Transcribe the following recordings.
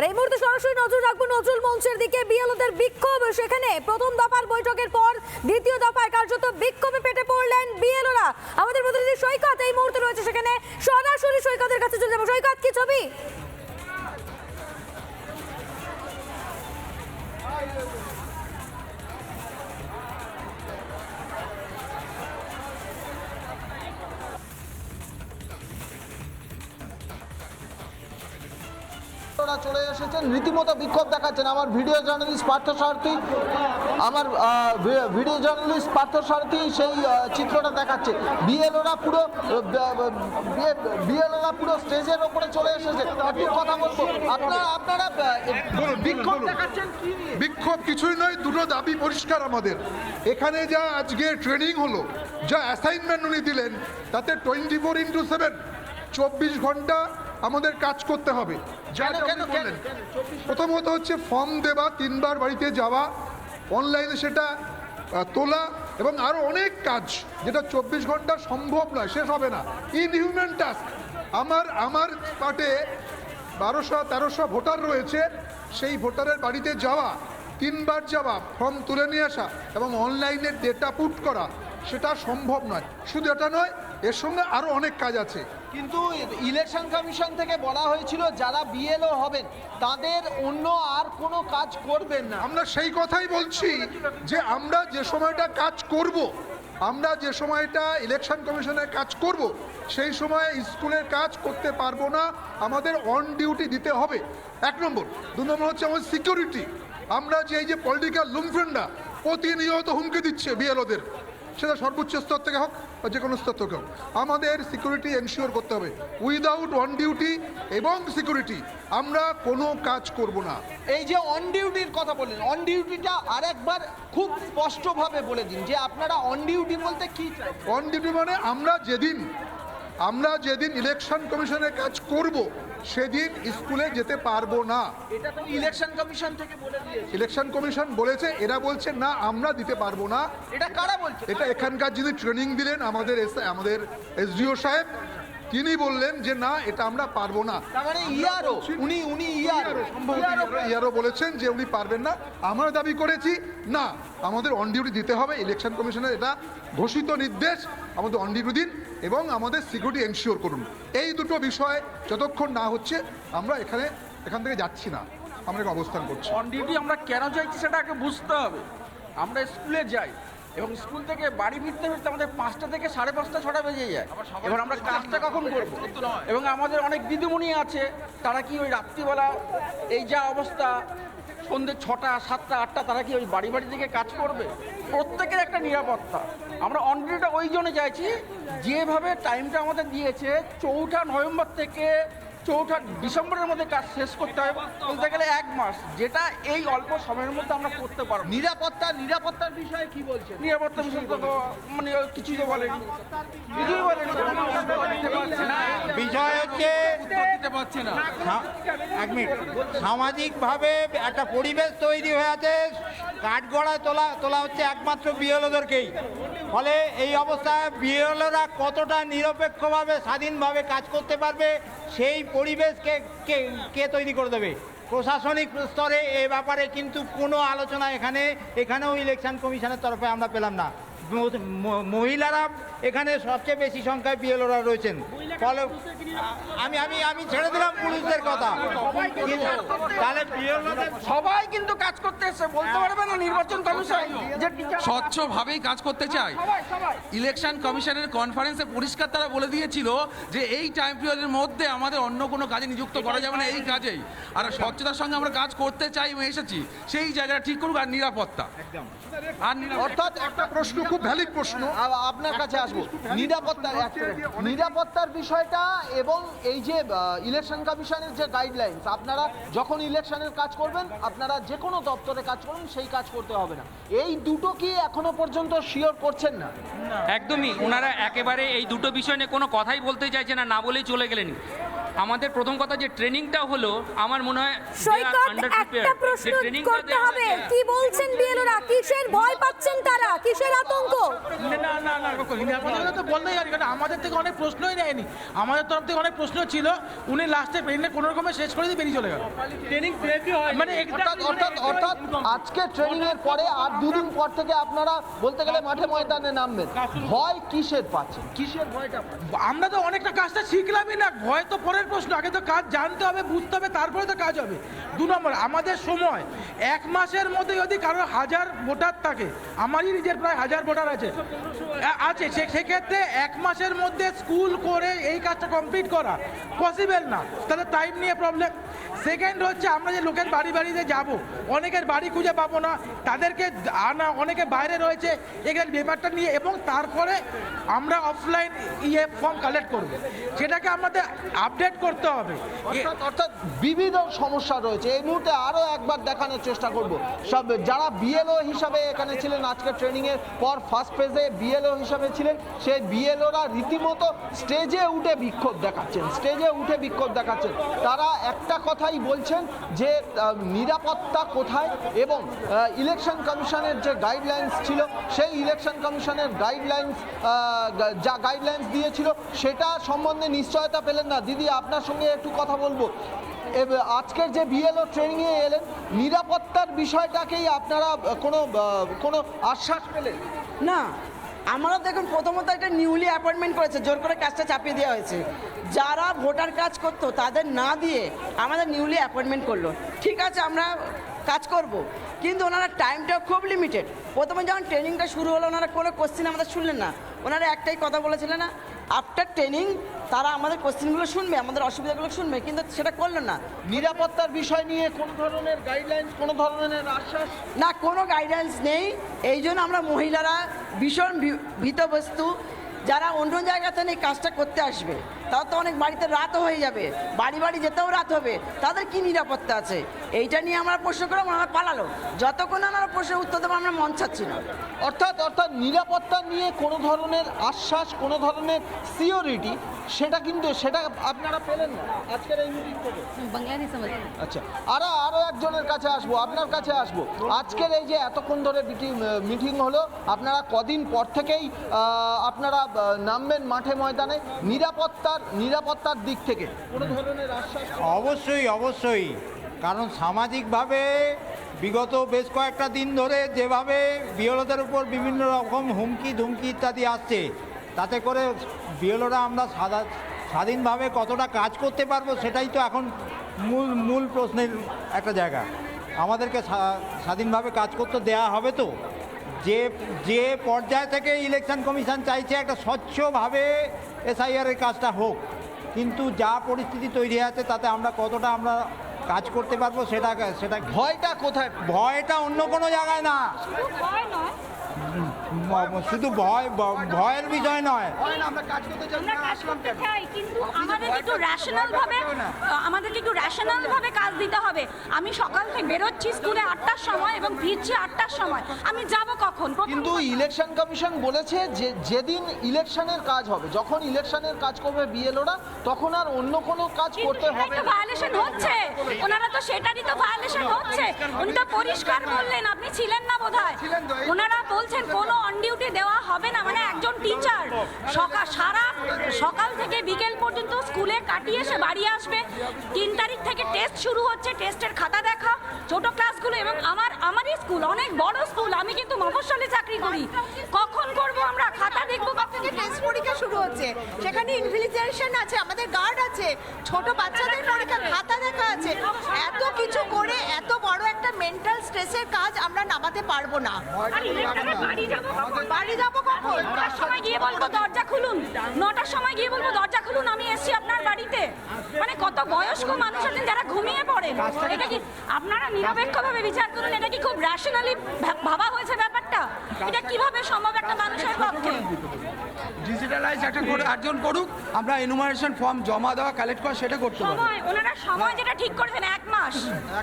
আর এই মুহূর্তে সরাসরি নজর রাখব নজরুল মঞ্চের দিকে। বিএলওদের বিক্ষোভ সেখানে প্রথম দফার বৈঠকের পর দ্বিতীয় দফায় কার্যত বিক্ষোভে পেটে পড়লেন বিএলওরা। আমাদের প্রতিনিধি সৈকত এই মুহূর্তে রয়েছে সেখানে। সরাসরি সৈকতের কাছে চলে যাব। সৈকত, কি ছবি? ওরা চলে এসেছেন। রীতিমতো বিক্ষোভ দেখাচ্ছেন। আমার ভিডিও জার্নালিস্ট পার্থ সারথী আমার ভিডিও জার্নালিস্ট পার্থ সারথী সেই চিত্রটা দেখাচ্ছে। বিএলওরা পুরো বিএলওরা পুরো স্টেজের ওপরে চলে এসেছে। একটু কথা বলব আপনারা আপনারা বিক্ষোভ দেখাচ্ছেন কি নিয়ে? বিক্ষোভ কিছুই নয় দুটো দাবি পরিষ্কার আমাদের। এখানে যা আজকে ট্রেনিং হলো যা অ্যাসাইনমেন্ট উনি দিলেন তাতে টোয়েন্টি ফোর ইন্টু সেভেন চব্বিশ ঘণ্টা আমাদের কাজ করতে হবে। যা বললেন। প্রথমত হচ্ছে ফর্ম দেওয়া তিনবার বাড়িতে যাওয়া অনলাইনে সেটা তোলা এবং আরও অনেক কাজ যেটা চব্বিশ ঘণ্টা সম্ভব নয় শেষ হবে না। Inhuman task. আমার আমার পার্টে বারোশো তেরোশো ভোটার রয়েছে সেই ভোটারের বাড়িতে যাওয়া তিনবার যাওয়া ফর্ম তুলে নিয়ে আসা এবং অনলাইনে ডেটা পুট করা সেটা সম্ভব নয়। শুধু এটা নয় এর সঙ্গে আরও অনেক কাজ আছে। কিন্তু ইলেকশন কমিশন থেকে বলা হয়েছিল যারা বিএলও হবেন, তাদের অন্য আর কোনো কাজ করবেন না। আমরা সেই কথাই বলছি যে আমরা যে সময়টা কাজ করব, আমরা যে সময়টা ইলেকশন কমিশনের কাজ করব, সেই সময় স্কুলের কাজ করতে পারব না, আমাদের অন ডিউটি দিতে হবে। এক নম্বর। দু নম্বর হচ্ছে আমাদের সিকিউরিটি আমরা যে এই যে পলিটিক্যাল লুমফ্রেন্ডা, প্রতিনিয়ত হুমকি দিচ্ছে বিএলওদের। সেটা সর্বোচ্চ স্তর থেকে হোক বা যে কোনো স্তর থেকে হোক। আমাদের সিকিউরিটি এনশিওর করতে হবে। উইদাউট অন ডিউটি এবং সিকিউরিটি আমরা কোনো কাজ করব না। এই যে অন ডিউটির কথা বললেন অন ডিউটিটা আরেকবার খুব স্পষ্টভাবে বলে দিন যে আপনারা অন ডিউটি বলতে কি অন ডিউটি মানে আমরা যেদিন আমরা যেদিন ইলেকশন কমিশনের কাজ করব সেদিন স্কুলে যেতে পারব না। এটা তো ইলেকশন কমিশন থেকে বলে দিয়েছে। ইলেকশন কমিশন বলেছে এরা বলছে না আমরা দিতে পারব না। এটা কারা বলছে? এটা এখানকার যিনি ট্রেনিং দিলেন আমাদের এস- আমাদের এসডিও সাহেব তিনি বললেন যে না এটা আমরা পারব না। মানে ইয়ারও উনি উনি ইয়ারও বলেছেন। যে উনি পারবেন না। আমরা দাবি করেছি না আমাদের অন ডিউটি দিতে হবে ইলেকশন কমিশনের এটা ঘোষিত নির্দেশ আমাদের অন ডিউটি দিন এবং আমাদের সিকিউরিটি এনশিওর করুন। এই দুটো বিষয় যতক্ষণ না হচ্ছে আমরা এখানে এখান থেকে যাচ্ছি না। আমরা অবস্থান করছি। অন ডিউটি আমরা কেন চাইছি সেটা আগে বুঝতে হবে। আমরা স্কুলে যাই। এবং স্কুল থেকে বাড়ি ফিরতে ফিরতে আমাদের পাঁচটা থেকে সাড়ে পাঁচটা ছটা বেজে যায়। এবার আমরা কাজটা কখন করব? এবং আমাদের অনেক দিদিমণি আছে তারা কি ওই রাত্রিবেলা এই যা অবস্থা সন্ধ্যে ছটা সাতটা আটটা তারা কি ওই বাড়ি বাড়ি থেকে কাজ করবে? প্রত্যেকের একটা নিরাপত্তা। আমরা অন ডিউটিটা ওই জন্য চাইছি যেভাবে টাইমটা আমাদের দিয়েছে চৌঠা নভেম্বর থেকে চৌঠা ডিসেম্বরের মধ্যে কাজ শেষ করতে হবে বলতে গেলে এক মাস যেটা এই অল্প সময়ের মধ্যে আমরা করতে পারব। নিরাপত্তা নিরাপত্তার বিষয়ে কি বলছেন? নিরাপত্তা বিষয় তো মানে কিছুই তো বলেনি কিছুই বলেনি বিষয় হচ্ছে সা- এক মিনিট। সামাজিকভাবে একটা পরিবেশ তৈরি হয়ে আছে কাঠগড়ায় তোলা তোলা হচ্ছে একমাত্র বিএলওদেরকেই ফলে এই অবস্থায় বিএলওরা কতটা নিরপেক্ষভাবে, স্বাধীনভাবে কাজ করতে পারবে, সেই পরিবেশকে কে কে তৈরি করে দেবে? প্রশাসনিক স্তরে এ ব্যাপারে কিন্তু কোনো আলোচনা এখানে, এখানেও ইলেকশন কমিশনের তরফে আমরা পেলাম না। মহিলারা এখানে সবচেয়ে বেশি সংখ্যায় বিএলওরা রয়েছেন। ফলে আমি আমি আমি ছেড়ে দিলাম পুলিশদের কথা। তাহলে সবাই কিন্তু কাজ করতে এসে বলতে পারবে না নির্বাচন কমিশন যে স্বচ্ছভাবেই কাজ করতে চায়। ইলেকশন কমিশনের কনফারেন্সে পরিষ্কার তারা বলে দিয়েছিল যে এই টাইম পিরিয়ডের মধ্যে আমাদের অন্য কোনো কাজে নিযুক্ত করা যাবে না এই কাজেই। আর স্বচ্ছতার সঙ্গে আমরা কাজ করতে চাই এবং এসেছি। সেই জায়গাটা ঠিক করুক আর নিরাপত্তা। আর নিরাপত্তা অর্থাৎ একটা প্রশ্ন খুব ভ্যালিড প্রশ্ন। আপনার কাছে আসব। নিরাপত্তার নিরাপত্তার বিষয়টা এবং এই যে ইলেকশন কমিশনের যে গাইডলাইন্স আপনারা যখন ইলেকশনের কাজ করবেন, আপনারা যে কোনো দপ্তরে কাজ করুন, সেই কাজ করতে হবে না। এই দুটো কি এখনও পর্যন্ত শিওর করছেন না? একদমই। ওনারা একেবারে এই দুটো বিষয় নিয়ে কোনো কথাই বলতে চাইছে না না বলেই চলে গেলেন। আমাদের প্রথম কথা যে ট্রেনিংটা হলো আমার মনে হয় সৈকত একটা প্রশ্ন করতে হবে কি বলছেন বিএলওরা কিসের ভয় পাচ্ছেন তারা কিসের আতঙ্ক না না না নিরাপত্তা তো বলতেই পারি কারণ আমাদের থেকে অনেক প্রশ্নই নেয়নি আমাদের তরফ থেকে অনেক প্রশ্ন ছিল উনি লাস্টে পেরিয়ে কোনো রকমে শেষ করে দিয়ে বেরিয়ে চলে গেল ট্রেনিং মানে অর্থাৎ অর্থাৎ অর্থাৎ আজকে ট্রেনিং এর পরে আর দুদিন পর থেকে আপনারা বলতে গেলে মাঠে ময়দানে নামবেন ভয় কিসের পাচ্ছেন কিসের ভয়টা আমরা তো অনেকটা কাজটা শিখলামই না ভয় তো পরের প্রশ্ন, আগে তো কাজ জানতে হবে, বুঝতে হবে, তারপরে তো কাজ হবে। দু নম্বর, আমাদের সময়, এক মাসের মধ্যে যদি কারও হাজার ভোটার থাকে, আমারই নিজের প্রায় হাজার ভোটার আছে আছে সেক্ষেত্রে এক মাসের মধ্যে স্কুল করে এই কাজটা কমপ্লিট করা পসিবল না। তাহলে টাইম নিয়ে প্রবলেম সেকেন্ড হচ্ছে, আমরা যে লোকের বাড়ি বাড়িতে যাব, অনেকের বাড়ি খুঁজে পাবো না, তাদেরকে আনা, অনেকে বাইরে রয়েছে এখানে ব্যাপারটা নিয়ে এবং তারপরে আমরা অফলাইন ইয়ে ফর্ম কালেক্ট করব। সেটাকে আমাদের আপডেট করতে হবে। অর্থাৎ বিবিধ সমস্যা রয়েছে। এই মুহূর্তে আরও একবার দেখানোর চেষ্টা করব। সব যারা বিএলও হিসাবে এখানে ছিলেন আজকে ট্রেনিং এর পর ফার্স্ট ফেজে বিএলও হিসাবে ছিলেন, সেই বিএলওরা রীতিমতো স্টেজে উঠে বিক্ষোভ দেখাচ্ছেন স্টেজে উঠে বিক্ষোভ দেখাচ্ছেন। তারা একটা কথাই বলছেন যে নিরাপত্তা কোথায় এবং ইলেকশন কমিশনের যে গাইডলাইন্স ছিল, সেই ইলেকশন কমিশনের গাইডলাইন্স যা গাইডলাইন্স দিয়েছিল, সেটা সম্বন্ধে নিশ্চয়তা পেলেন না। দিদি আপনার সঙ্গে একটু কথা বলব। আজকের যে বিএলও ট্রেনিংয়ে এলেন, নিরাপত্তার বিষয়টাকেই আপনারা কোনো কোনো আশ্বাস পেলেন? না আমরা দেখুন, প্রথমত একটা নিউলি অ্যাপয়েন্টমেন্ট করেছে, জোর করে কাজটা চাপিয়ে দেওয়া হয়েছে। যারা ভোটার কাজ করতো, তাদের না দিয়ে আমাদের নিউলি অ্যাপয়েন্টমেন্ট করল। ঠিক আছে, আমরা কাজ করব, কিন্তু ওনারা টাইমটা খুব লিমিটেড প্রথমে যখন ট্রেনিংটা শুরু হলো, ওনারা কোনো কোশ্চেন আমাদের শুনলেন না। ওনারা একটাই কথা বলেছিলেন না আফটার ট্রেনিং তারা আমাদের কোশ্চেনগুলো শুনবে আমাদের অসুবিধাগুলো শুনবে কিন্তু সেটা করল না। নিরাপত্তার বিষয় নিয়ে কোনো ধরনের গাইডলাইন্স কোনো ধরনের আশ্বাস? না কোনো গাইডলাইন্স নেই। এই জন্য আমরা মহিলারা ভীষণ ভীতবস্তু। যারা অন্য জায়গাতে থেকে কাজটা করতে আসবে তাও তো অনেক বাড়িতে রাতও হয়ে যাবে। বাড়ি বাড়ি যেতেও রাত হবে। তাদের কি নিরাপত্তা আছে? এইটা নিয়ে আমরা প্রশ্ন করলাম আমরা পালালো। যতক্ষণ আমরা প্রশ্নের উত্তর দেবো আমরা মন চাচ্ছি না। অর্থাৎ অর্থাৎ নিরাপত্তা নিয়ে কোনো ধরনের আশ্বাস কোনো ধরনের সিওরিটি সেটা কিন্তু সেটা আপনারা পেলেন না। আজকের এই মিটিং থেকে। আচ্ছা আরও আরও একজনের কাছে আসব আপনার কাছে আসব। আজকের এই যে এতক্ষণ ধরে মিটিং হলো আপনারা কদিন পর থেকেই আপনারা নামবেন মাঠে ময়দানে। নিরাপত্তার নিরাপত্তার দিক থেকে। কোনো ধরনের আশ্বাস অবশ্যই অবশ্যই। কারণ সামাজিকভাবে বিগত বেশ কয়েকটা দিন ধরে যেভাবে বিয়লদের উপর বিভিন্ন রকম হুমকি ধুমকি ইত্যাদি আসছে তাতে করে বিয়লরা আমরা সাদা স্বাধীনভাবে কতটা কাজ করতে পারব সেটাই তো এখন মূল মূল প্রশ্নের একটা জায়গা। আমাদেরকে স্বাধীনভাবে কাজ করতে দেয়া হবে তো। যে যে পর্যায় থেকে ইলেকশন কমিশন চাইছে একটা স্বচ্ছভাবে এসআইআরের কাজটা হোক কিন্তু যা পরিস্থিতি তৈরি আছে তাতে আমরা কতটা আমরা কাজ করতে পারব সেটা সেটা ভয়টা কোথায়? ভয়টা অন্য কোনো জায়গায় না। শুধু ভয় ভয়ের বিষয় নয়। আমরা কাজ করতে চাই কিন্তু আমাদের একটু রেশনাল ভাবে আমাদেরকে একটু রেশনাল ভাবে কাজ দিতে হবে। আমি সকাল থেকে বেরোচ্ছি স্কুলে আটটার সময় এবং ফিরছি আটটার সময়। আমি যাব কখন? কিন্তু ইলেকশন কমিশন বলেছে যে যেদিন ইলেকশনের কাজ হবে যখন ইলেকশনের কাজ করবে বিএলওরা তখন আর অন্য কোনো কাজ করতে হবে তো ভায়োলেশন হচ্ছে। ওনারা তো সেটারই তো ভায়োলেশন হচ্ছে। উনি তো পরিষ্কার বললেন আপনি ছিলেন না বোধহয়। ওনারা বলছেন কোনো অন ডিউটি দেওয়া হবে না মানে একজন টিচার সকাল সারা সকাল থেকে বিকেল পর্যন্ত স্কুলে কাটিয়ে সে বাড়ি আসবে। তিন তারিখ থেকে টেস্ট শুরু হচ্ছে টেস্টের খাতা দেখা। ছোট ক্লাসগুলো এবং আমার, আমারই স্কুল, অনেক বড় স্কুল, আমি কিন্তু মফস্বলে চাকরি করি। কখন করব আমরা? খাতা দেখব কখন? টেস্ট পরীক্ষা শুরু হচ্ছে। সেখানে ইনভিলিজেশন আছে, আমাদের গার্ড আছে। ছোট বাচ্চাদের পরীক্ষা, খাতা দেখা আছে। মেন্টাল কাজ আমরা নামাতে পারব না। বাড়ি যাব কখন? বাড়ি যাব কখন? নটার সময় গিয়ে বলব দরজা খুলুন। নটার সময় গিয়ে বলব দরজা খুলুন আমি এসেছি আপনার বাড়িতে। মানে কত বয়স্ক মানুষ আছেন যারা ঘুমিয়ে পড়েন? এটা কি আপনারা নিরপেক্ষভাবে বিচার করুন? এটা কি খুব র্যাশনালি ভাবা হয়েছে ব্যাপারটা? এটা কীভাবে সম্ভব একটা মানুষের পক্ষে? ডিজিটালাইজ একটা করে একজন করুক আমরা এনুমারেশন ফর্ম জমা দেওয়া কালেক্ট করা সেটা করতে পারি সময় ওনারা সময় যেটা ঠিক করেছেন এক মাস।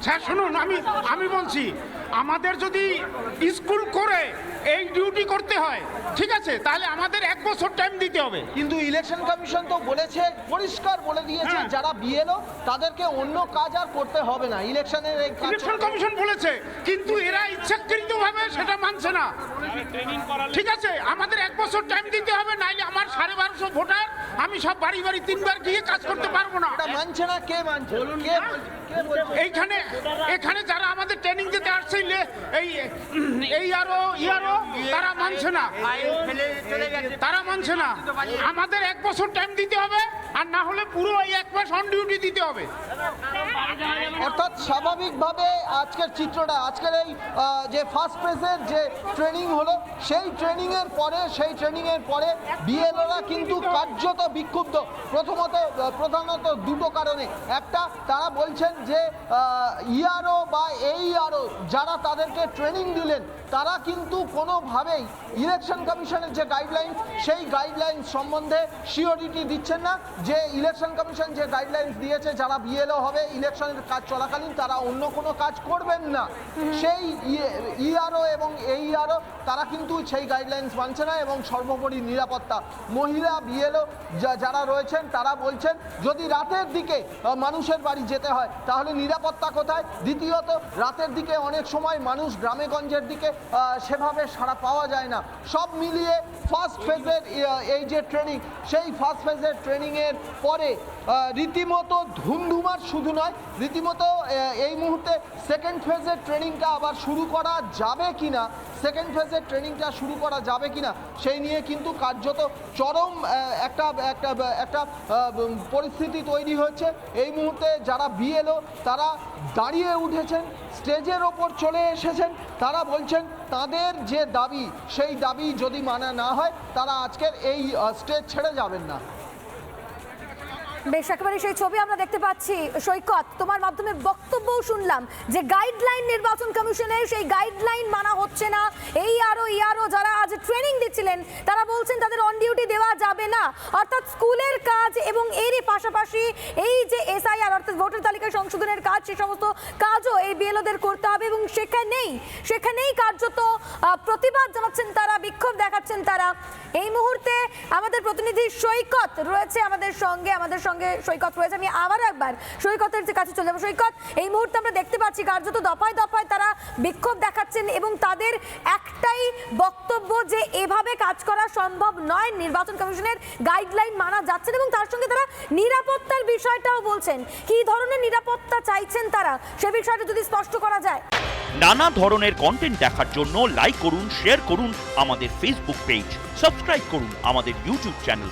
স্যার শুনুন আমি আমি বলছি আমাদের যদি স্কুল করে এই ডিউটি করতে হয় ঠিক আছে? তাহলে আমাদের এক বছর টাইম দিতে হবে। কিন্তু ইলেকশন কমিশন তো বলেছে পরিষ্কার বলে দিয়েছে হ্যাঁ। যারা বিএলও তাদেরকে অন্য কাজ আর করতে হবে না। ইলেকশনের এই ইলেকশন কমিশন বলেছে কিন্তু এরা ইচ্ছাকৃত ভাবে সেটা মানছে না। ঠিক আছে? আমাদের এক বছর টাইম দিতে হবে নাইলে আমার সাড়ে বারোশো ভোটার আমি সব বাড়ি বাড়ি তিনবার গিয়ে কাজ করতে পারব না। এটা মানছে না কে মানছে? এইখানে এখানে যারা আমাদের ট্রেনিং দিতে আসছে এই এই আরও ইয়ারও তারা মানছে না। তারা মানছে না। আমাদের এক বছর টাইম দিতে হবে, আর না হলে পুরো এই এক মাস অন ডিউটি দিতে হবে। অর্থাৎ স্বাভাবিকভাবে আজকের চিত্রটা, আজকের এই যে ফার্স্ট ফেজের যে ট্রেনিং হলো, সেই ট্রেনিং এর পরে, সেই ট্রেনিং এর পরে বিএলওরা কিন্তু কার্যত বিক্ষুব্ধ। প্রথমত, প্রধানত দুটো কারণে। একটা, তারা বলছেন যে ইআরও বা এই আরও যারা তাদেরকে ট্রেনিং দিলেন। তারা কিন্তু কোনোভাবেই ইলেকশন কমিশনের যে গাইডলাইন সেই গাইডলাইন সম্বন্ধে সিওরিটি দিচ্ছেন না। যে ইলেকশন কমিশন যে গাইডলাইন্স দিয়েছে যারা বিএলও হবে ইলেকশনের কাজ চলাকালীন তারা অন্য কোনো কাজ করবেন না। সেই ইআরও এবং এইআরও তারা কিন্তু সেই গাইডলাইন্স মানছে না এবং সর্বোপরি নিরাপত্তা। মহিলা বিএলও যারা রয়েছেন তারা বলছেন যদি রাতের দিকে মানুষের বাড়ি যেতে হয় তাহলে নিরাপত্তা কোথায়? দ্বিতীয়ত রাতের দিকে অনেক সময় মানুষ গ্রামে গঞ্জের দিকে সেভাবে সাড়া পাওয়া যায় না। সব মিলিয়ে ফার্স্ট ফেজের এই যে ট্রেনিং সেই ফার্স্ট ফেজের ট্রেনিংয়ের পরে রীতিমতো ধুমধুমার শুধু নয়, রীতিমতো এই মুহূর্তে সেকেন্ড ফেজের ট্রেনিংটা আবার শুরু করা যাবে কিনা সেকেন্ড ফেজের ট্রেনিংটা শুরু করা যাবে কিনা, সেই নিয়ে কিন্তু কার্যত চরম একটা একটা একটা পরিস্থিতি তৈরি হচ্ছে এই মুহূর্তে যারা বিএলও তারা দাঁড়িয়ে উঠেছেন, স্টেজের ওপর চলে এসেছেন। তারা বলছেন, তাদের যে দাবি, সেই দাবি যদি মানা না হয়, তারা আজকের এই স্টেজ ছেড়ে যাবেন না। বেশ একেবারে সেই ছবি আমরা দেখতে পাচ্ছি। সৈকত, তোমার মাধ্যমে বক্তব্যও শুনলাম যে গাইডলাইন নির্বাচন কমিশনের সেই গাইডলাইন মানা হচ্ছে না। এই আরও ইয়ারও যারা আজ ট্রেনিং দিচ্ছিলেন, তারা বলছেন তাদের অন ডিউটি দেওয়া যাবে না। অর্থাৎ স্কুলের কাজ এবং এরই পাশাপাশি এই যে এসআইআর অর্থাৎ ভোটার তালিকা সংশোধনের কাজ, সে সমস্ত কাজও এই বিএলওদের করতে হবে এবং সেখানেই সেখানেই কার্যত প্রতিবাদ জানাচ্ছেন তারা, বিক্ষোভ দেখাচ্ছেন তারা। এই মুহূর্তে আমাদের প্রতিনিধি সৈকত রয়েছে আমাদের সঙ্গে আমাদের সঙ্গে সৈকত রয়েছে। আমি আবার একবার সৈকতের যে কাছে চলে যাব। সৈকত, এই মুহূর্তে আমরা দেখতে পাচ্ছি কার্যত দফায় দফায় তারা বিক্ষোভ দেখাচ্ছেন এবং তাদের একটাই বক্তব্য যে এভাবে কাজ করা সম্ভব নয়। নির্বাচন কমিশনের গাইডলাইন মানা যাচ্ছে এবং তার সঙ্গে তারা নিরাপত্তার বিষয়টাও বলছেন। কি ধরনের নিরাপত্তা চাইছেন তারা? সে বিষয়টা যদি স্পষ্ট করা যায়। নানা ধরনের কন্টেন্ট দেখার জন্য লাইক করুন শেয়ার করুন আমাদের ফেসবুক পেজ সাবস্ক্রাইব করুন আমাদের ইউটিউব চ্যানেল